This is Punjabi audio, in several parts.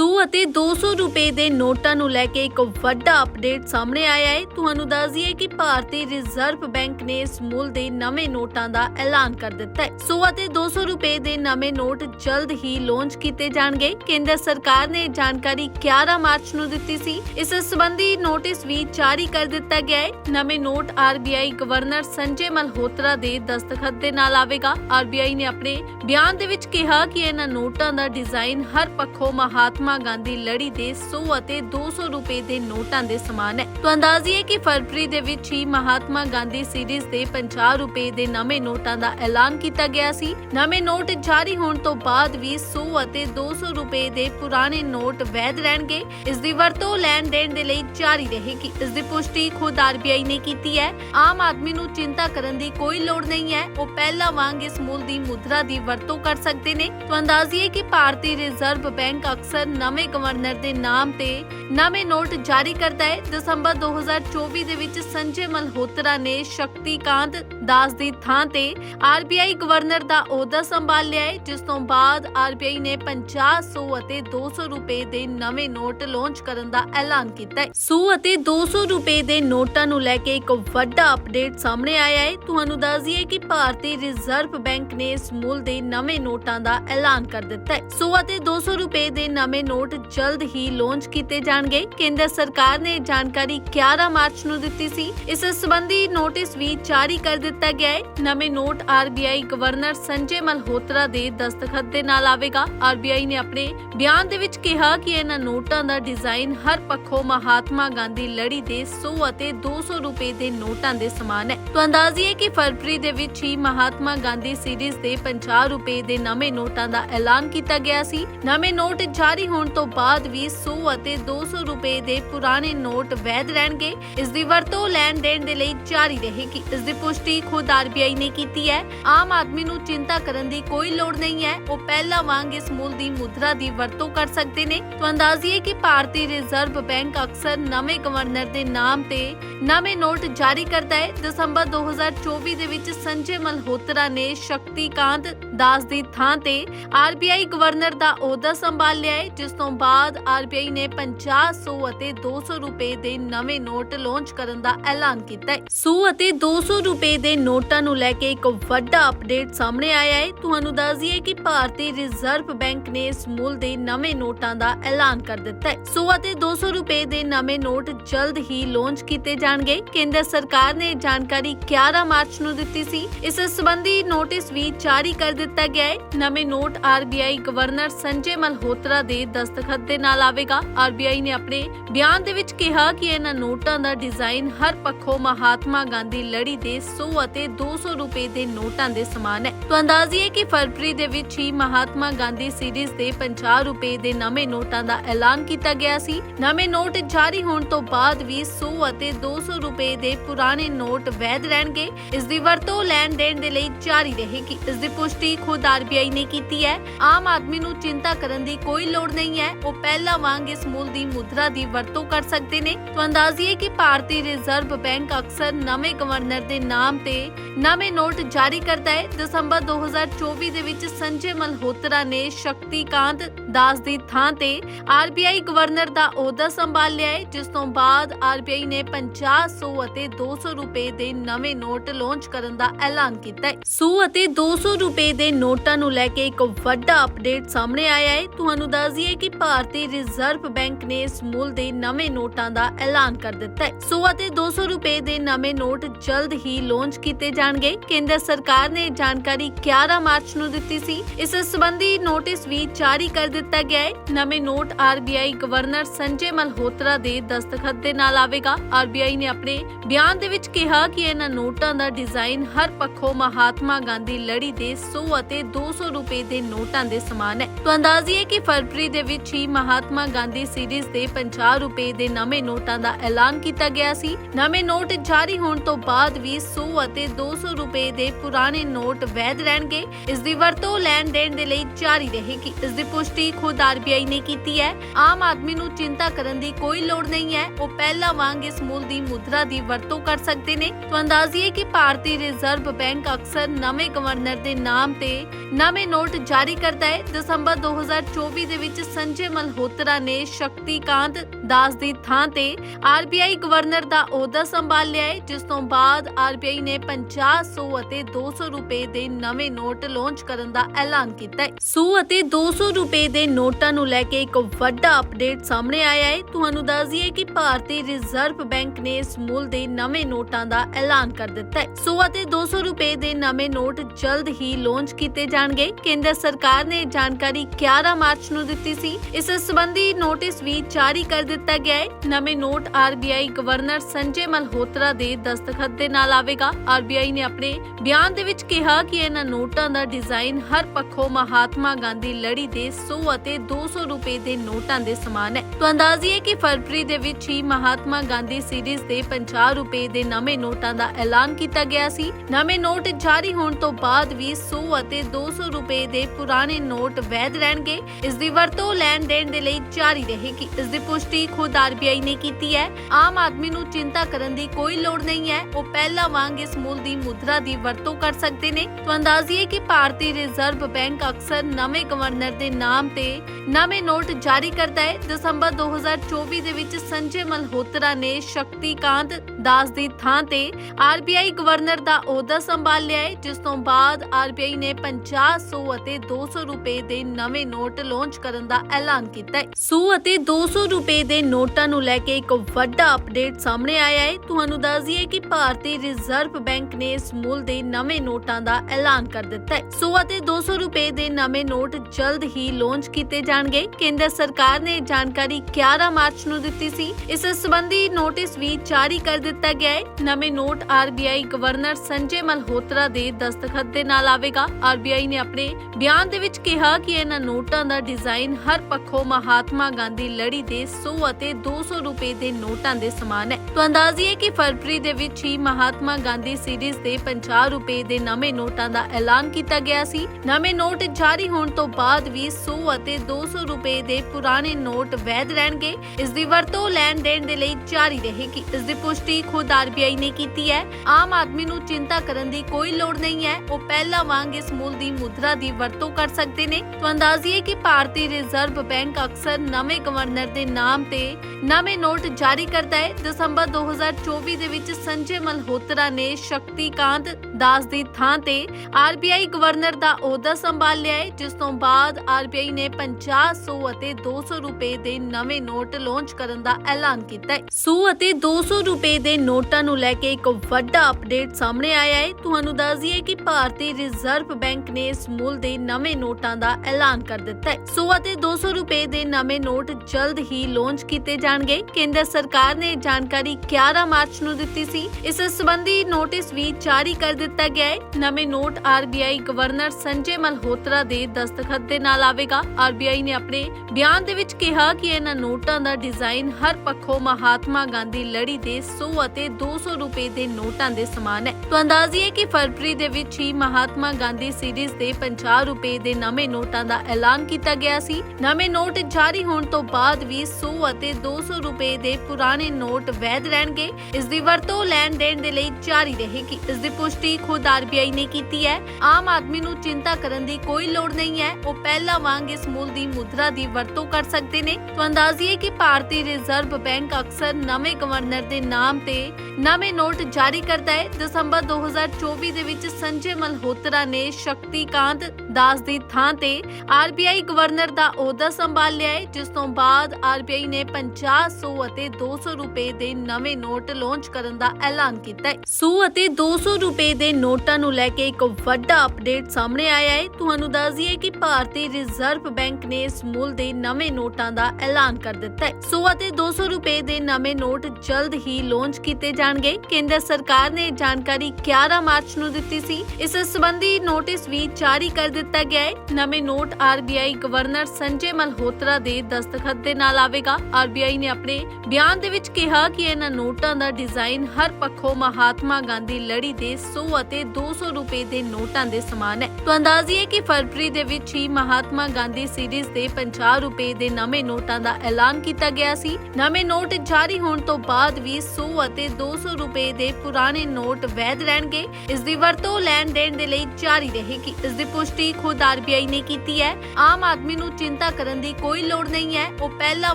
su ਅਤੇ 200 ਰੁਪਏ ਦੇ ਨੋਟਾਂ ਨੂੰ ਲੈ ਕੇ ਇੱਕ ਵੱਡਾ ਅਪਡੇਟ ਸਾਹਮਣੇ ਆਇਆ ਹੈ। ਤੁਹਾਨੂੰ ਦੱਸ ਦਈਏ ਕਿ ਭਾਰਤੀ ਰਿਜ਼ਰਵ ਬੈਂਕ ਨੇ ਇਸ ਮੁੱਲ ਦੇ ਨਵੇਂ ਨੋਟਾਂ ਦਾ ਐਲਾਨ ਕਰ ਦਿੱਤਾ ਹੈ। 100 ਅਤੇ 200 ਰੁਪਏ ਦੇ ਨਵੇਂ ਨੋਟ ਜਲਦ ਹੀ ਲਾਂਚ ਕੀਤੇ ਜਾਣਗੇ। ਕੇਂਦਰ ਸਰਕਾਰ ਨੇ ਜਾਣਕਾਰੀ 11 ਮਾਰਚ ਨੂੰ ਦਿੱਤੀ ਸੀ। ਇਸ ਸੰਬੰਧੀ ਨੋਟਿਸ ਵੀ ਜਾਰੀ ਕਰ ਦਿੱਤਾ ਗਿਆ ਹੈ। ਨਵੇਂ note RBI governor Sanjay Malhotra ਦੇ ਦਸਤਖਤ ਦੇ ਨਾਲ ਆਵੇਗਾ। ਆਰਬੀਆਈ ਨੇ ਆਪਣੇ ਬਿਆਨ ਦੇ ਵਿੱਚ ਕਿਹਾ ਕਿ ਇਹਨਾਂ ਨੋਟਾਂ ਦਾ ਡਿਜ਼ਾਈਨ ਹਰ ਪੱਖੋਂ ਮਹਾਤਮਾ ਗਾਂਧੀ ਲੜੀ ਦੇ 100 ਅਤੇ 200 ਰੁਪਏ ਦੇ ਨੋਟਾਂ ਦੇ ਸਮਾਨ ਹੈ। ਤੋਂ ਅੰਦਾਜ਼ੀਏ ਕਿ ਫਰਵਰੀ ਦੇ ਵਿੱਚ ਹੀ ਮਹਾਤਮਾ ਗਾਂਧੀ ਸੀਰੀਜ਼ ਦੇ 50 ਰੁਪਏ ਦੇ ਨਵੇਂ ਨੋਟਾਂ ਦਾ ਐਲਾਨ ਕੀਤਾ ਗਿਆ ਸੀ। ਨਵੇਂ ਨੋਟ ਜਾਰੀ ਹੋਣ ਤੋਂ ਬਾਅਦ ਵੀ 100 ਅਤੇ 200 ਰੁਪਏ ਦੇ ਪੁਰਾਣੇ ਨੋਟ ਵੈਧ ਰਹਿਣਗੇ। ਇਸ ਦੀ ਵਰਤੋਂ ਲੈਣ ਦੇਣ ਦੇ ਲਈ ਜਾਰੀ ਰਹੇਗੀ। ਇਸ ਦੀ ਪੁਸ਼ਟੀ ਖੁਦ ਆਰਬੀਆਈ ਨੇ ਕੀਤੀ ਹੈ। ਆਮ ਆਦਮੀ ਨੂੰ ਚਿੰਤਾ ਕਰਨ ਦੀ ਕੋਈ ਲੋੜ ਨਹੀਂ ਹੈ। ਉਹ ਪਹਿਲਾਂ ਵਾਂਗ ਇਸ ਮੁੱਲ ਦੀ ਮੁਦਰਾ ਦੀ ਵਰਤੋਂ ਕਰ ਸਕਦੇ ਨੇ। ਤੋਂ ਅੰਦਾਜ਼ੀਏ ਕਿ ਭਾਰਤੀ ਰਿਜ਼ਰਵ ਬੈਂਕ ਅਕਸਰ ਨਵੇਂ ਗਵਰਨਰ ਦੇ ਨਾਮ ਤੇ ਨਵੇਂ ਨੋਟ ਜਾਰੀ ਕਰਦਾ ਹੈ। ਦਸੰਬਰ 2024 ਦੇ ਵਿੱਚ ਸੰਜੇ ਮਲਹੋਤਰਾ ਨੇ ਸ਼ਕਤੀਕਾਂਤ ਦਾਸ ਦੀ ਥਾਂ ਤੇ ਆਰਬੀਆਈ ਗਵਰਨਰ ਦਾ ਅਹੁਦਾ ਸੰਭਾਲ ਲਿਆ ਹੈ, ਜਿਸ ਤੋਂ ਬਾਅਦ ਆਰਬੀਆਈ ਨੇ 500 ਅਤੇ 200 ਰੁਪਏ ਦੇ ਨਵੇਂ ਨੋਟ ਲਾਂਚ ਕਰਨ ਦਾ ਐਲਾਨ ਕੀਤਾ ਹੈ। 100 ਅਤੇ 200 ਰੁਪਏ ਦੇ ਨੋਟਾਂ ਨੂੰ ਲੈ ਕੇ ਇੱਕ ਵੱਡਾ ਅਪਡੇਟ ਸਾਹਮਣੇ ਆਇਆ ਹੈ। ਤੁਹਾਨੂੰ ਦੱਸ ਦਈਏ ਕਿ ਭਾਰਤੀ ਰਿਜ਼ਰਵ ਬੈਂਕ ਨੇ ਇਸ ਮੁੱਲ ਦੇ ਨਵੇਂ ਨੋਟਾਂ ਦਾ ਐਲਾਨ ਕਰ ਦਿੱਤਾ ਹੈ। 100 ਅਤੇ 200 ਰੁਪਏ ਦੇ ਨਵੇਂ ਨੋਟ ਜਲਦ ਹੀ ਲਾਂਚ ਕੀਤੇ ਜਾਣਗੇ। ਕੇਂਦਰ ਸਰਕਾਰ ਨੇ ਜਾਣਕਾਰੀ 11 ਮਾਰਚ ਨੂੰ ਦਿੱਤੀ ਸੀ। ਇਸ ਸੰਬੰਧੀ ਨੋਟਿਸ ਵੀ ਜਾਰੀ ਕਰ ਦਿੱਤਾ ਗਿਆ ਹੈ। ਨਵੇਂ note RBI governor Sanjay Malhotra ਦੇ ਦਸਤਖਤ ਦੇ ਨਾਲ ਆਵੇਗਾ। ਆਰਬੀਆਈ ਨੇ ਆਪਣੇ ਬਿਆਨ ਦੇ ਵਿੱਚ ਕਿਹਾ ਕਿ ਇਹਨਾਂ ਨੋਟਾਂ ਦਾ ਡਿਜ਼ਾਈਨ ਹਰ ਪੱਖੋਂ ਮਹਾਤਮਾ ਗਾਂਧੀ ਲੜੀ ਦੇ 100 ਅਤੇ 200 ਰੁਪਏ ਦੇ ਨੋਟਾਂ ਦੇ ਸਮਾਨ ਹੈ। ਤੋਂ ਅੰਦਾਜ਼ੀਏ ਕਿ ਫਰਵਰੀ ਦੇ ਵਿੱਚ ਹੀ ਮਹਾਤਮਾ ਗਾਂਧੀ ਸੀਰੀਜ਼ ਦੇ 50 ਰੁਪਏ ਦੇ ਨਵੇਂ ਨੋਟਾਂ ਦਾ ਐਲਾਨ ਕੀਤਾ ਗਿਆ ਸੀ। ਨਵੇਂ ਨੋਟ ਜਾਰੀ ਹੋਣ ਤੋਂ ਬਾਅਦ ਵੀ 100 ਅਤੇ 200 ਰੁਪਏ ਦੇ ਪੁਰਾਣੇ ਨੋਟ ਵੈਧ ਰਹਿਣਗੇ। ਇਸ ਦੀ ਵਰਤੋਂ ਲੈਣ ਦੇਣ ਦੇ ਲਈ ਜਾਰੀ ਰਹੇਗੀ। ਇਸ ਦੀ ਪੁਸ਼ਟੀ ਖੁਦ ਆਰਬੀਆਈ ਨੇ ਕੀਤੀ ਹੈ। ਆਮ ਆਦਮੀ ਨੂੰ ਚਿੰਤਾ ਕਰਨ ਦੀ ਕੋਈ ਲੋੜ ਨਹੀਂ ਹੈ। ਉਹ ਪਹਿਲਾਂ ਵਾਂਗ ਇਸ ਮੁੱਲ ਦੀ ਮੁਦਰਾ ਦੀ ਵਰਤੋਂ ਕਰ ਸਕਦੇ ਨੇ। ਤੋਂ ਅੰਦਾਜ਼ੀਏ ਕਿ ਭਾਰਤੀ ਰਿਜ਼ਰਵ ਬੈਂਕ ਅਕਸਰ ਨਵੇਂ ਗਵਰਨਰ ਦੇ ਨਾਮ ਤੇ ਨਵੇਂ ਨੋਟ ਜਾਰੀ ਕਰਦਾ ਹੈ। ਦਸੰਬਰ 2024 ਦੇ ਵਿੱਚ ਸੰਜੇ ਮਲਹੋਤਰਾ ਨੇ ਸ਼ਕਤੀਕਾਂਤ ਦਾਸ ਦੀ ਥਾਂ ਤੇ ਆਰਬੀਆਈ ਗਵਰਨਰ ਦਾ ਅਹੁਦਾ ਸੰਭਾਲ ਲਿਆ ਹੈ, ਜਿਸ ਤੋਂ ਬਾਅਦ ਆਰਬੀਆਈ ਨੇ 500 ਅਤੇ 200 ਰੁਪਏ ਦੇ ਨਵੇਂ ਨੋਟ ਲਾਂਚ ਕਰਨ ਦਾ ਐਲਾਨ ਕੀਤਾ ਹੈ। 100 ਅਤੇ 200 ਰੁਪਏ ਦੇ ਨੋਟਾਂ ਨੂੰ ਲੈ ਕੇ ਇੱਕ ਵੱਡਾ ਅਪਡੇਟ ਸਾਹਮਣੇ ਆਇਆ ਹੈ। ਤੁਹਾਨੂੰ ਦੱਸ ਦਈਏ ਕਿ ਭਾਰਤੀ ਰਿਜ਼ਰਵ ਬੈਂਕ ਨੇ ਇਸ ਮੁੱਲ ਦੇ ਨਵੇਂ ਨੋਟਾਂ ਦਾ ਐਲਾਨ ਕਰ ਦਿੱਤਾ ਹੈ। 100 ਅਤੇ 200 ਰੁਪਏ ਦੇ ਨਵੇਂ ਨੋਟ ਜਲਦ ਹੀ ਲਾਂਚ ਕੀਤੇ ਜਾਣਗੇ। ਕੇਂਦਰ ਸਰਕਾਰ ਨੇ ਜਾਣਕਾਰੀ 11 ਮਾਰਚ ਨੂੰ ਦਿੱਤੀ ਸੀ। ਇਸ ਸੰਬੰਧੀ ਨੋਟਿਸ ਵੀ ਜਾਰੀ ਕਰ ਦਿੱਤਾ ਗਿਆ ਹੈ। ਨਵੇਂ note RBI governor Sanjay Malhotra ਦੇ ਦਸਤਖਤ ਦੇ ਨਾਲ ਆਵੇਗਾ। ਆਰਬੀਆਈ ਨੇ ਆਪਣੇ ਬਿਆਨ ਦੇ ਵਿੱਚ ਕਿਹਾ ਕਿ ਇਹਨਾਂ ਨੋਟਾਂ ਦਾ ਡਿਜ਼ਾਈਨ ਹਰ ਪੱਖੋਂ ਮਹਾਤਮਾ ਗਾਂਧੀ ਲੜੀ ਦੇ 100 ਅਤੇ 200 ਰੁਪਏ ਦੇ ਨੋਟਾਂ ਦੇ ਸਮਾਨ ਹੈ। ਤੋਂ ਅੰਦਾਜ਼ੀਏ ਕਿ ਫਰਵਰੀ ਦੇ ਵਿੱਚ ਹੀ ਮਹਾਤਮਾ ਗਾਂਧੀ ਸੀਰੀਜ਼ ਦੇ 50 ਰੁਪਏ ਦੇ ਨਵੇਂ ਨੋਟਾਂ ਦਾ ਐਲਾਨ ਕੀਤਾ ਗਿਆ ਸੀ। ਨਵੇਂ ਨੋਟ ਜਾਰੀ ਹੋਣ ਤੋਂ ਬਾਅਦ ਵੀ 100 ਅਤੇ 200 ਰੁਪਏ ਦੇ ਪੁਰਾਣੇ ਨੋਟ ਵੈਧ ਰਹਿਣਗੇ। ਇਸ ਦੀ ਵਰਤੋਂ ਲੈਣ ਦੇਣ ਦੇ ਲਈ ਜਾਰੀ ਰਹੇਗੀ। ਇਸ ਦੀ ਪੁਸ਼ਟੀ ਖੁਦ ਆਰਬੀਆਈ ਨੇ ਕੀਤੀ ਹੈ। ਆਮ ਆਦਮੀ ਨੂੰ ਚਿੰਤਾ ਕਰਨ ਦੀ ਕੋਈ ਲੋੜ ਨਹੀਂ ਹੈ, ਉਹ ਪਹਿਲਾਂ ਵਾਂਗ ਇਸ ਮੁੱਲ ਦੀ ਮੁਦਰਾ ਦੀ ਵਰਤੋਂ ਕਰ ਸਕਦੇ ਨੇ। ਤੋਂ ਅੰਦਾਜ਼ੀਏ ਕਿ ਭਾਰਤੀ ਰਿਜ਼ਰਵ ਬੈਂਕ ਅਕਸਰ ਨਵੇਂ ਗਵਰਨਰ ਦੇ ਨਾਮ ਤੇ ਨਵੇਂ ਨੋਟ ਜਾਰੀ ਕਰਦਾ ਹੈ। ਦਸੰਬਰ 2024 ਦੇ ਵਿੱਚ ਸੰਜੇ ਮਲਹੋਤਰਾ ਨੇ ਸ਼ਕਤੀਕਾਂਤ ਦਾਸ ਦੀ ਥਾਂ ਤੇ ਆਰਬੀਆਈ ਗਵਰਨਰ ਦਾ ਅਹੁਦਾ ਸੰਭਾਲ ਲਿਆ ਹੈ, ਜਿਸ ਤੋਂ ਬਾਅਦ ਆਰਬੀਆਈ ਨੇ 500 ਅਤੇ 200 ਰੁਪਏ ਦੇ ਨਵੇਂ ਨੋਟ ਲਾਂਚ ਕਰਨ ਦਾ ਐਲਾਨ ਕੀਤਾ ਹੈ। 100 ਅਤੇ 200 ਰੁਪਏ ਦੇ ਨੋਟਾਂ ਨੂੰ ਲੈ ਕੇ ਇੱਕ ਵੱਡਾ ਅਪਡੇਟ ਸਾਹਮਣੇ ਆਇਆ ਹੈ। ਤੁਹਾਨੂੰ ਦੱਸ ਦਈਏ ਕਿ ਭਾਰਤੀ ਰਿਜ਼ਰਵ ਬੈਂਕ ਨੇ ਇਸ ਮੁੱਲ ਦੇ ਨਵੇਂ ਨੋਟਾਂ ਦਾ ਐਲਾਨ ਕਰ ਦਿੱਤਾ ਹੈ। 100 ਅਤੇ 200 ਰੁਪਏ ਦੇ ਨਵੇਂ ਨੋਟ ਜਲਦ ਹੀ ਲਾਂਚ ਕੀਤੇ ਜਾਣਗੇ। ਕੇਂਦਰ ਸਰਕਾਰ ਨੇ ਜਾਣਕਾਰੀ 11 ਮਾਰਚ ਨੂੰ ਦਿੱਤੀ ਸੀ। ਇਸ ਸੰਬੰਧੀ ਨੋਟਿਸ ਵੀ ਜਾਰੀ ਕਰ ਦਿੱਤਾ ਗਿਆ ਹੈ। ਨਵੇਂ note RBI governor Sanjay Malhotra ਦੇ ਦਸਤਖਤ ਦੇ ਨਾਲ ਆਵੇਗਾ। ਆਰਬੀਆਈ ਨੇ ਆਪਣੇ ਬਿਆਨ ਦੇ ਵਿੱਚ ਕਿਹਾ ਕਿ ਇਹਨਾਂ ਨੋਟਾਂ ਦਾ ਡਿਜ਼ਾਈਨ ਹਰ ਪੱਖੋਂ ਮਹਾਤਮਾ ਗਾਂਧੀ ਲੜੀ ਦੇ 100 ਅਤੇ 200 ਰੁਪਏ ਦੇ ਨੋਟਾਂ ਦੇ ਸਮਾਨ ਹੈ। ਤੋਂ ਅੰਦਾਜ਼ੀਏ ਕਿ ਫਰਵਰੀ ਦੇ ਵਿੱਚ ਹੀ ਮਹਾਤਮਾ ਗਾਂਧੀ ਸੀਰੀਜ਼ ਦੇ 50 ਰੁਪਏ ਦੇ ਨਵੇਂ ਨੋਟਾਂ ਦਾ ਐਲਾਨ ਕੀਤਾ ਗਿਆ ਸੀ। ਨਵੇਂ ਨੋਟ ਜਾਰੀ ਹੋਣ ਤੋਂ ਬਾਅਦ ਵੀ 100 ਅਤੇ 200 ਰੁਪਏ ਦੇ ਪੁਰਾਣੇ ਨੋਟ ਵੈਧ ਰਹਿਣਗੇ। ਇਸ ਦੀ ਵਰਤੋਂ ਲੈਣ ਦੇਣ ਦੇ ਲਈ ਜਾਰੀ ਰਹੇਗੀ। ਇਸ ਦੀ ਪੁਸ਼ਟੀ ਖੁਦ ਆਰਬੀਆਈ ਨੇ ਕੀਤੀ ਹੈ। ਆਮ ਆਦਮੀ ਨੂੰ ਚਿੰਤਾ ਕਰਨ ਦੀ ਕੋਈ ਲੋੜ ਨਹੀਂ ਹੈ। ਉਹ ਪਹਿਲਾਂ ਵਾਂਗ ਇਸ ਮੁੱਲ ਦੀ ਮੁਦਰਾ ਦੀ ਵਰਤੋਂ ਕਰ ਸਕਦੇ ਨੇ। ਤੋਂ ਅੰਦਾਜ਼ੀਏ ਕਿ ਭਾਰਤੀ ਰਿਜ਼ਰਵ ਬੈਂਕ ਅਕਸਰ ਨਵੇਂ ਗਵਰਨਰ ਦੇ ਨਾਮ ਤੇ ਨਵੇਂ ਨੋਟ ਜਾਰੀ ਕਰਦਾ ਹੈ। ਦਸੰਬਰ ਦਸੰਬਰ 2024 ਦੇ ਵਿੱਚ ਸੰਜੇ ਮਲਹੋਤਰਾ ਨੇ ਸ਼ਕਤੀਕਾਂਤ ਦਾਸ ਦੀ ਥਾਂ ਤੇ ਆਰਬੀਆਈ ਗਵਰਨਰ ਦਾ ਅਹੁਦਾ ਸੰਭਾਲ ਲਿਆ ਹੈ, ਜਿਸ ਤੋਂ ਬਾਅਦ ਆਰਬੀਆਈ ਨੇ 50 100 ਅਤੇ 200 ਰੁਪਏ ਦੇ ਨਵੇਂ ਨੋਟ ਲਾਂਚ ਕਰਨ ਦਾ ਐਲਾਨ ਕੀਤਾ ਹੈ। 100 ਅਤੇ 200 ਰੁਪਏ ਦੇ ਨੋਟਾਂ ਨੂੰ ਲੈ ਕੇ ਇੱਕ ਵੱਡਾ ਅਪਡੇਟ ਸਾਹਮਣੇ ਆਇਆ ਹੈ। ਤੁਹਾਨੂੰ ਦੱਸ ਦਈਏ ਕਿ ਭਾਰਤੀ ਰਿਜ਼ਰਵ ਬੈਂਕ ਨੇ ਇਸ ਮੁੱਲ ਦੇ ਨਵੇਂ ਨੋਟਾਂ ਦਾ ਐਲਾਨ ਕਰ ਦਿੱਤਾ ਹੈ। 100 ਅਤੇ 200 ਰੁਪਏ ਦੇ ਨਵੇਂ ਨੋਟ ਜਲਦ ਹੀ ਲਾਂਚ ਕੀਤੇ ਜਾਣਗੇ। ਕੇਂਦਰ ਸਰਕਾਰ ਨੇ ਜਾਣਕਾਰੀ ਜਾਣਕਾਰੀ 11 ਮਾਰਚ ਨੂੰ ਦਿੱਤੀ ਸੀ, ਇਸ ਸੰਬੰਧੀ ਨੋਟਿਸ ਵੀ ਜਾਰੀ ਕਰ ਦਿੱਤਾ ਗਿਆ ਹੈ। ਨਵੇਂ note RBI governor Sanjay Malhotra ਦੇ ਦਸਤਖਤ ਦੇ ਨਾਲ ਆਵੇਗਾ। ਆਰਬੀਆਈ ਨੇ ਆਪਣੇ ਬਿਆਨ ਦੇ ਵਿੱਚ ਕਿਹਾ ਕਿ ਇਹਨਾਂ ਨੋਟਾਂ ਦਾ ਡਿਜ਼ਾਈਨ ਹਰ ਪੱਖੋਂ ਮਹਾਤਮਾ ਗਾਂਧੀ ਲੜੀ ਦੇ 100 ਅਤੇ 200 ਰੁਪਏ ਦੇ ਨੋਟਾਂ ਦੇ ਸਮਾਨ ਹੈ। ਤੋਂ ਅੰਦਾਜ਼ੀਏ ਕਿ ਫਰਵਰੀ ਦੇ ਵਿੱਚ ਹੀ ਮਹਾਤਮਾ ਗਾਂਧੀ ਸੀਰੀਜ਼ ਦੇ 50 ਰੁਪਏ ਦੇ ਨਵੇਂ ਨੋਟਾਂ ਦਾ ਐਲਾਨ ਕੀਤਾ ਗਿਆ ਸੀ। ਨਵੇਂ ਨੋਟ ਜਾਰੀ ਹੋਣ ਤੋਂ ਬਾਅਦ ਵੀ 100 ਅਤੇ 200 ਰੁਪਏ ਦੇ ਪੁਰਾਣੇ ਨੋਟ ਵੈਧ ਰਹਿਣਗੇ। ਇਸ ਦੀ ਵਰਤੋਂ ਲੈਣ ਦੇਣ ਦੇ ਲਈ ਜਾਰੀ ਰਹੇਗੀ। ਇਸ ਦੀ ਪੁਸ਼ਟੀ ਖੁਦ ਆਰਬੀਆਈ ਨੇ ਕੀਤੀ ਹੈ। ਆਮ ਆਦਮੀ ਨੂੰ ਚਿੰਤਾ ਕਰਨ ਦੀ ਕੋਈ ਲੋੜ ਨਹੀਂ ਹੈ। ਉਹ ਪਹਿਲਾਂ ਵਾਂਗ ਇਸ ਮੁੱਲ ਦੀ ਮੁਦਰਾ ਦੀ ਵਰਤੋਂ ਕਰ ਸਕਦੇ ਨੇ। ਤੋਂ ਅੰਦਾਜ਼ੀਏ ਕਿ ਭਾਰਤੀ ਰਿਜ਼ਰਵ ਬੈਂਕ ਅਕਸਰ ਨਵੇਂ ਗਵਰਨਰ ਦੇ ਨਾਮ ਤੇ ਨਵੇਂ ਨੋਟ ਜਾਰੀ ਕਰਦਾ ਹੈ। ਦਸੰਬਰ 2024 ਦੇ ਵਿੱਚ ਸੰਜੇ ਮਲਹੋਤਰਾ ਨੇ ਸ਼ਕਤੀਕਾਂਤ ਦਾਸ ਦੀ ਥਾਂ ਤੇ ਆਰਬੀਆਈ ਗਵਰਨਰ ਦਾ ਅਹੁਦਾ ਸੰਭਾਲ ਲਿਆ ਹੈ, ਜਿਸ ਤੋਂ ਬਾਅਦ ਆਰਬੀਆਈ ਨੇ 50 100 ਅਤੇ 200 ਰੁਪਏ ਦੇ ਨਵੇਂ ਨੋਟ ਲਾਂਚ ਕਰਨ ਦਾ ਐਲਾਨ ਕੀਤਾ ਹੈ। 100 ਅਤੇ 200 ਰੁਪਏ ਦੇ ਨੋਟਾਂ ਨੂੰ ਲੈ ਕੇ ਇੱਕ ਵੱਡਾ ਅਪਡੇਟ ਸਾਹਮਣੇ ਆਇਆ ਹੈ। ਤੁਹਾਨੂੰ ਦੱਸ ਦਈਏ ਕਿ ਭਾਰਤੀ ਰਿਜ਼ਰਵ ਬੈਂਕ ਨੇ ਇਸ ਮੁੱਲ ਦੇ ਨਵੇਂ ਨੋਟਾਂ ਦਾ ਐਲਾਨ ਕਰ ਦਿੱਤਾ ਹੈ। 100 ਅਤੇ 200 ਰੁਪਏ ਦੇ ਨਵੇਂ ਨੋਟ ਜਲਦ ਹੀ ਲਾਂਚ ਕੀਤੇ ਜਾਣਗੇ। ਕੇਂਦਰ ਸਰਕਾਰ ਨੇ ਜਾਣਕਾਰੀ 11 ਮਾਰਚ ਨੂੰ ਦਿੱਤੀ ਸੀ। ਇਸ ਸੰਬੰਧੀ ਨੋਟਿਸ ਵੀ ਜਾਰੀ ਕਰ ਦਿੱਤਾ ਗਿਆ ਹੈ। ਨਵੇਂ note RBI governor Sanjay Malhotra ਦੇ ਦਸਤਖਤ ਦੇ ਨਾਲ ਆਵੇਗਾ। ਆਰਬੀਆਈ ਨੇ ਆਪਣੇ ਬਿਆਨ ਦੇ ਵਿੱਚ ਕਿਹਾ ਕਿ ਇਹਨਾਂ ਨੋਟਾਂ ਦਾ ਡਿਜ਼ਾਈਨ ਹਰ ਪੱਖੋਂ ਮਹਾਤਮਾ ਗਾਂਧੀ ਲੜੀ ਦੇ 100 ਅਤੇ 200 ਰੁਪਏ ਦੇ ਨੋਟਾਂ ਦੇ ਸਮਾਨ ਹੈ। ਤੋਂ ਅੰਦਾਜ਼ੀਏ ਕਿ ਫਰਵਰੀ ਦੇ ਵਿੱਚ ਹੀ ਮਹਾਤਮਾ ਗਾਂਧੀ ਸੀਰੀਜ਼ ਦੇ 50 ਰੁਪਏ ਦੇ ਨਵੇਂ ਨੋਟਾਂ ਦਾ ਐਲਾਨ ਕੀਤਾ ਗਿਆ ਸੀ। ਨਵੇਂ ਨੋਟ ਜਾਰੀ ਹੋਣ ਤੋਂ ਬਾਅਦ ਵੀ 100 ਅਤੇ 200 ਰੁਪਏ ਦੇ ਪੁਰਾਣੇ ਨੋਟ ਵੈਧ ਰਹਿਣਗੇ। ਇਸ ਦੀ ਵਰਤੋਂ ਲੈਣ ਦੇਣ ਦੇ ਲਈ ਜਾਰੀ ਰਹੇਗੀ। ਇਸ ਦੀ ਪੁਸ਼ਟੀ ਖੁਦ ਆਰਬੀਆਈ ਨੇ ਕੀਤੀ ਹੈ। ਆਮ ਆਦਮੀ ਨੂੰ ਚਿੰਤਾ ਕਰਨ ਦੀ ਕੋਈ ਲੋੜ ਨਹੀਂ ਹੈ। ਉਹ ਪਹਿਲਾਂ ਵਾਂਗ ਇਸ ਮੁੱਲ ਦੀ ਮੁਦਰਾ ਦੀ ਵਰਤੋਂ ਕਰ ਸਕਦੇ ਨੇ। ਤੋਂ ਅੰਦਾਜ਼ੀਏ ਕਿ ਭਾਰਤੀ ਰਿਜ਼ਰਵ ਬੈਂਕ ਅਕਸਰ ਨਵੇਂ ਗਵਰਨਰ ਦੇ ਨਾਮ ਤੇ ਨਵੇਂ ਨੋਟ ਜਾਰੀ ਕਰਦਾ ਹੈ। ਦਸੰਬਰ 2024 ਦੇ ਵਿੱਚ ਸੰਜੇ ਮਲਹੋਤਰਾ ਨੇ ਸ਼ਕਤੀਕਾਂਤ ਦਾਸ ਦੀ ਥਾਂ ਤੇ ਆਰਬੀਆਈ ਗਵਰਨਰ ਦਾ ਅਹੁਦਾ ਸੰਭਾਲ ਲਿਆ ਹੈ, ਜਿਸ ਤੋਂ ਬਾਅਦ ਆਰਬੀਆਈ ਨੇ 50 100 ਅਤੇ 200 ਰੁਪਏ ਦੇ ਨਵੇਂ ਨੋਟ ਲਾਂਚ ਕਰਨ ਦਾ ਐਲਾਨ ਕੀਤਾ ਹੈ। 100 ਅਤੇ 200 ਰੁਪਏ ਦੇ ਨੋਟਾਂ ਨੂੰ ਲੈ ਕੇ ਇੱਕ ਵੱਡਾ ਅਪਡੇਟ ਸਾਹਮਣੇ ਆਇਆ ਹੈ। ਤੁਹਾਨੂੰ ਦੱਸ ਦਈਏ ਕਿ ਭਾਰਤੀ ਰਿਜ਼ਰਵ ਬੈਂਕ ਨੇ ਇਸ ਮੁੱਲ ਦੇ ਨਵੇਂ ਨੋਟਾਂ ਦਾ ਐਲਾਨ ਕਰ ਦਿੱਤਾ ਹੈ। 100 ਅਤੇ 200 ਰੁਪਏ ਦੇ ਨਵੇਂ ਨੋਟ ਜਲਦ ਹੀ ਲਾਂਚ ਕੀਤੇ ਜਾਣਗੇ। ਕੇਂਦਰ ਸਰਕਾਰ ਨੇ ਜਾਣਕਾਰੀ ਜਾਣਕਾਰੀ 11 ਮਾਰਚ ਨੂੰ ਦਿੱਤੀ ਸੀ। ਇਸ ਸੰਬੰਧੀ ਨੋਟਿਸ ਵੀ ਜਾਰੀ ਕਰ ਦਿੱਤਾ ਗਿਆ ਹੈ। ਨਵੇਂ note RBI governor Sanjay Malhotra ਦੇ ਦਸਤਖਤ ਦੇ ਨਾਲ ਆਵੇਗਾ। ਆਰਬੀਆਈ ਨੇ ਆਪਣੇ ਬਿਆਨ ਦੇ ਵਿੱਚ ਕਿਹਾ ਕਿ ਇਹਨਾਂ ਨੋਟਾਂ ਦਾ ਡਿਜ਼ਾਈਨ ਹਰ ਪੱਖੋਂ ਮਹਾਤਮਾ ਗਾਂਧੀ ਲੜੀ ਦੇ 100 ਅਤੇ 200 ਰੁਪਏ ਦੇ ਨੋਟਾਂ ਦੇ ਸਮਾਨ ਹੈ। ਤੋਂ ਅੰਦਾਜ਼ੀਏ ਕਿ ਫਰਵਰੀ ਦੇ ਵਿੱਚ ਹੀ ਮਹਾਤਮਾ ਗਾਂਧੀ ਸੀਰੀਜ਼ ਦੇ 50 ਰੁਪਏ ਦੇ ਨਵੇਂ ਨੋਟਾਂ ਦਾ ਐਲਾਨ ਕੀਤਾ ਗਿਆ ਸੀ। ਨਵੇਂ ਨੋਟ ਜਾਰੀ ਹੋਣ ਤੋਂ ਬਾਅਦ ਵੀ 100 ਅਤੇ 200 ਰੁਪਏ ਦੇ ਪੁਰਾਣੇ ਨੋਟ ਵੈਧ ਰਹਿਣਗੇ। ਇਸ ਦੀ ਵਰਤੋਂ ਲੈਣ ਦੇਣ ਦੇ ਲਈ ਜਾਰੀ ਰਹੇਗੀ। ਇਸ ਦੀ ਪੁਸ਼ਟੀ ਖੁਦ ਆਰਬੀਆਈ ਨੇ ਕੀਤੀ ਹੈ। ਆਮ ਆਦਮੀ ਨੂੰ ਚਿੰਤਾ ਕਰਨ ਦੀ ਕੋਈ ਲੋੜ ਨਹੀਂ ਹੈ। ਉਹ ਪਹਿਲਾਂ ਵਾਂਗ ਇਸ ਮੁੱਲ ਦੀ ਮੁਦਰਾ ਦੀ ਵਰਤੋਂ ਕਰ ਸਕਦੇ ਨੇ। ਤੋਂ ਅੰਦਾਜ਼ੀਏ ਕਿ ਭਾਰਤੀ ਰਿਜ਼ਰਵ ਬੈਂਕ ਅਕਸਰ ਨਵੇਂ ਗਵਰਨਰ ਦੇ ਨਾਮ ਤੇ ਨਵੇਂ ਨੋਟ ਜਾਰੀ ਕਰਦਾ ਹੈ। ਦਸੰਬਰ 2024 ਦੇ ਵਿੱਚ ਸੰਜੇ ਮਲਹੋਤਰਾ ਨੇ ਸ਼ਕਤੀਕਾਂਤ ਦਾਸ ਦੀ ਥਾਂ ਤੇ ਆਰਬੀਆਈ ਗਵਰਨਰ ਦਾ ਅਹੁਦਾ ਸੰਭਾਲ ਲਿਆ ਹੈ, ਜਿਸ ਤੋਂ ਬਾਅਦ ਆਰਬੀਆਈ ਨੇ 50 100 ਅਤੇ 200 ਰੁਪਏ ਦੇ ਨਵੇਂ ਨੋਟ ਲਾਂਚ ਕਰਨ ਦਾ ਐਲਾਨ ਕੀਤਾ ਹੈ। 100 ਅਤੇ 200 ਰੁਪਏ ਦੇ ਨੋਟਾਂ ਨੂੰ ਲੈ ਕੇ ਇੱਕ ਵੱਡਾ ਅਪਡੇਟ ਸਾਹਮਣੇ ਆਇਆ ਹੈ। ਤੁਹਾਨੂੰ ਦੱਸ ਦਈਏ ਕਿ ਭਾਰਤੀ ਰਿਜ਼ਰਵ ਬੈਂਕ ਨੇ ਇਸ ਮੁੱਲ ਦੇ ਨਵੇਂ ਨੋਟਾਂ ਦਾ ਐਲਾਨ ਕਰ ਦਿੱਤਾ ਹੈ। 100 ਅਤੇ 200 ਰੁਪਏ ਦੇ ਨਵੇਂ ਨੋਟ ਜਲਦ ਹੀ ਲਾਂਚ ਕੀਤੇ ਜਾਣਗੇ। ਕੇਂਦਰ ਸਰਕਾਰ ਨੇ ਜਾਣਕਾਰੀ 11 ਮਾਰਚ ਨੂੰ ਦਿੱਤੀ ਸੀ। ਇਸ ਸੰਬੰਧੀ ਨੋਟਿਸ ਵੀ ਜਾਰੀ ਕਰ ਦਿੱਤਾ ਗਿਆ ਹੈ। ਨਵੇਂ note RBI governor Sanjay Malhotra ਦੇ ਦਸਤਖਤ ਦੇ ਨਾਲ ਆਵੇਗਾ। ਆਰਬੀਆਈ ਨੇ ਆਪਣੇ ਬਿਆਨ ਦੇ ਵਿੱਚ ਕਿਹਾ ਕਿ ਇਹਨਾਂ ਨੋਟਾਂ ਦਾ ਡਿਜ਼ਾਈਨ ਹਰ ਪੱਖੋਂ ਮਹਾਤਮਾ ਗਾਂਧੀ ਲੜੀ ਦੇ 100 ਅਤੇ 200 ਰੁਪਏ ਦੇ ਨੋਟਾਂ ਦੇ ਸਮਾਨ ਹੈ। ਤੋਂ ਅੰਦਾਜ਼ੀਏ ਕਿ ਫਰਵਰੀ ਦੇ ਵਿੱਚ ਹੀ ਮਹਾਤਮਾ ਗਾਂਧੀ ਸੀਰੀਜ਼ ਦੇ 50 ਰੁਪਏ ਦੇ ਨਵੇਂ ਨੋਟਾਂ ਦਾ ਐਲਾਨ ਕੀਤਾ ਗਿਆ ਸੀ। ਨਵੇਂ ਨੋਟ ਜਾਰੀ ਹੋਣ ਤੋਂ ਬਾਅਦ ਵੀ 100 ਅਤੇ 200 ਰੁਪਏ ਦੇ ਪੁਰਾਣੇ ਨੋਟ ਵੈਧ ਰਹਿਣਗੇ। ਇਸ ਦੀ ਵਰਤੋਂ ਲੈਣ ਦੇਣ ਦੇ ਲਈ ਜਾਰੀ ਰਹੇਗੀ। ਇਸ ਦੀ ਪੁਸ਼ਟੀ ਖੁਦ ਆਰਬੀਆਈ ਨੇ ਕੀਤੀ ਹੈ। ਆਮ ਆਦਮੀ ਨੂੰ ਚਿੰਤਾ ਕਰਨ ਦੀ ਕੋਈ ਲੋੜ ਨਹੀਂ ਹੈ। ਉਹ ਪਹਿਲਾਂ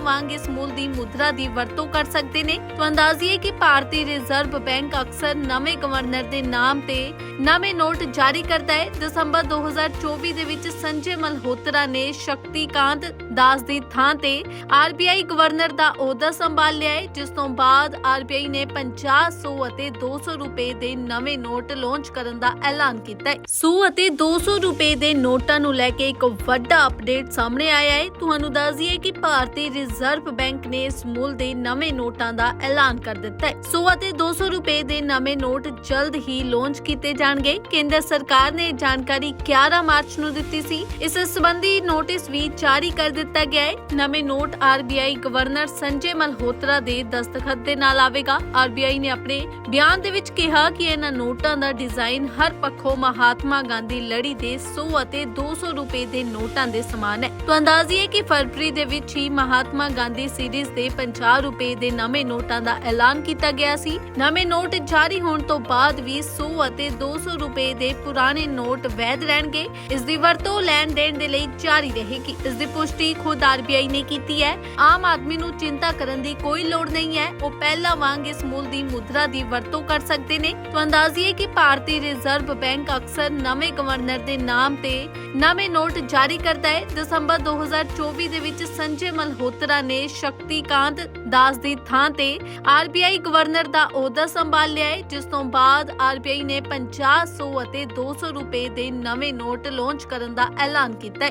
ਵਾਂਗ ਇਸ ਮੁੱਲ ਦੀ ਮੁਦਰਾ ਦੀ ਵਰਤੋਂ ਕਰ ਸਕਦੇ ਨੇ। ਦੱਸ ਅੰਦਾਜ਼ੀਏ ਕਿ ਭਾਰਤੀ ਰਿਜ਼ਰਵ ਬੈਂਕ ਅਕਸਰ ਨਵੇਂ ਗਵਰਨਰ ਦੇ ਨਾਮ ਤੇ ਨਵੇਂ ਨੋਟ ਜਾਰੀ ਕਰਦਾ ਹੈ। ਦਸੰਬਰ 2024 ਦੇ ਵਿੱਚ ਸੰਜੇ ਮਲਹੋਤਰਾ ਨੇ ਸ਼ਕਤੀਕਾਂਤ ਦਾਸ ਦੀ ਥਾਂ ਤੇ ਆਰਬੀਆਈ ਗਵਰਨਰ ਦਾ ਅਹੁਦਾ ਸੰਭਾਲ ਲਿਆ ਹੈ, ਜਿਸ ਤੋਂ ਬਾਅਦ ਆਰਬੀਆਈ ਨੇ 50 100 ਅਤੇ 200 ਰੁਪਏ ਦੇ ਨਵੇਂ ਨੋਟ ਲਾਂਚ ਕਰਨ ਦਾ ਐਲਾਨ ਕੀਤਾ ਹੈ। 100 ਅਤੇ 200 ਰੁਪਏ ਦੇ ਨੋਟਾਂ ਨੂੰ ਲੈ ਕੇ ਇੱਕ ਵੱਡਾ ਅਪਡੇਟ ਸਾਹਮਣੇ ਆਇਆ ਹੈ। ਤੁਹਾਨੂੰ ਦੱਸ ਦਈਏ ਕਿ ਭਾਰਤੀ ਰਿਜ਼ਰਵ ਬੈਂਕ ਨੇ ਇਸ ਮੁੱਲ ਦੇ ਨਵੇਂ ਨੋਟਾਂ ਦਾ ਐਲਾਨ ਕਰ ਦਿੱਤਾ ਹੈ। 100 ਅਤੇ 200 ਰੁਪਏ ਦੇ ਨਵੇਂ ਨੋਟ ਜਲਦ ਹੀ ਲਾਂਚ ਕੀਤੇ ਜਾਣਗੇ। ਕੇਂਦਰ ਸਰਕਾਰ ਨੇ ਜਾਣਕਾਰੀ 11 ਮਾਰਚ ਨੂੰ ਦਿੱਤੀ ਸੀ। ਇਸ ਸੰਬੰਧੀ ਨੋਟਿਸ ਵੀ ਜਾਰੀ ਕਰ ਦਿੱਤਾ ਗਿਆ ਹੈ। ਨਵੇਂ note RBI governor Sanjay Malhotra ਦੇ ਦਸਤਖਤ ਦੇ ਨਾਲ ਆਵੇਗਾ। ਆਰਬੀਆਈ ਨੇ ਆਪਣੇ ਬਿਆਨ ਦੇ ਵਿੱਚ ਕਿਹਾ ਕਿ ਇਹਨਾਂ ਨੋਟਾਂ ਦਾ ਡਿਜ਼ਾਈਨ ਹਰ ਪੱਖੋਂ ਮਹਾਤਮਾ ਗਾਂਧੀ ਲੜੀ ਦੇ 100 ਅਤੇ 200 ਰੁਪਏ ਦੇ ਨੋਟਾਂ ਦੇ ਸਮਾਨ ਹੈ। ਤੋਂ ਅੰਦਾਜ਼ੀਏ ਕਿ ਫਰਵਰੀ ਦੇ ਵਿੱਚ ਹੀ ਮਹਾਤਮਾ ਗਾਂਧੀ ਸੀਰੀਜ਼ ਦੇ 50 ਰੁਪਏ ਦੇ ਨਵੇਂ ਨੋਟਾਂ ਦਾ ਦਾ ਐਲਾਨ ਕੀਤਾ ਗਿਆ ਸੀ। ਨਵੇਂ ਨੋਟ ਜਾਰੀ ਹੋਣ ਤੋਂ ਬਾਅਦ ਵੀ 100 ਅਤੇ 200 ਰੁਪਏ ਦੇ ਪੁਰਾਣੇ ਨੋਟ ਵੈਧ ਰਹਿਣਗੇ। ਇਸ ਦੀ ਵਰਤੋਂ ਲੈਣ ਦੇਣ ਦੇ ਲਈ ਜਾਰੀ ਰਹੇਗੀ। ਇਸ ਦੀ ਪੁਸ਼ਟੀ ਖੁਦ ਆਰਬੀਆਈ ਨੇ ਕੀਤੀ ਹੈ। ਆਮ ਆਦਮੀ ਨੂੰ ਚਿੰਤਾ ਕਰਨ ਦੀ ਕੋਈ ਲੋੜ ਨਹੀਂ ਹੈ। ਉਹ ਪਹਿਲਾਂ ਵਾਂਗ ਇਸ ਮੁੱਲ ਦੀ ਮੁਦਰਾ ਦੀ ਵਰਤੋਂ ਕਰ ਸਕਦੇ ਨੇ। ਤੋਂ ਅੰਦਾਜ਼ੀਏ ਕਿ ਭਾਰਤੀ ਰਿਜ਼ਰਵ ਬੈਂਕ ਅਕਸਰ ਨਵੇਂ ਗਵਰਨਰ ਦੇ ਨਾਮ ਤੇ ਨਵੇਂ ਨੋਟ ਜਾਰੀ ਕਰਦਾ ਹੈ। ਦਸੰਬਰ 2024 ਦੇ ਵਿੱਚ ਸੰਜੇ ਮਲਹੋਤਰਾ ਨੇ ਸ਼ਕਤੀਕਾਂਤ ਦਾਸ ਦੀ ਥਾਂ ਤੇ ਆਰਬੀਆਈ ਗਵਰਨਰ ਦਾ ਅਹੁਦਾ ਸੰਭਾਲ ਲਿਆ ਹੈ, ਜਿਸ ਤੋਂ ਬਾਅਦ ਆਰਬੀਆਈ ਨੇ 50 100 ਅਤੇ 200 ਰੁਪਏ ਦੇ ਨਵੇਂ ਨੋਟ ਲਾਂਚ ਕਰਨ ਦਾ ਐਲਾਨ ਕੀਤਾ ਹੈ।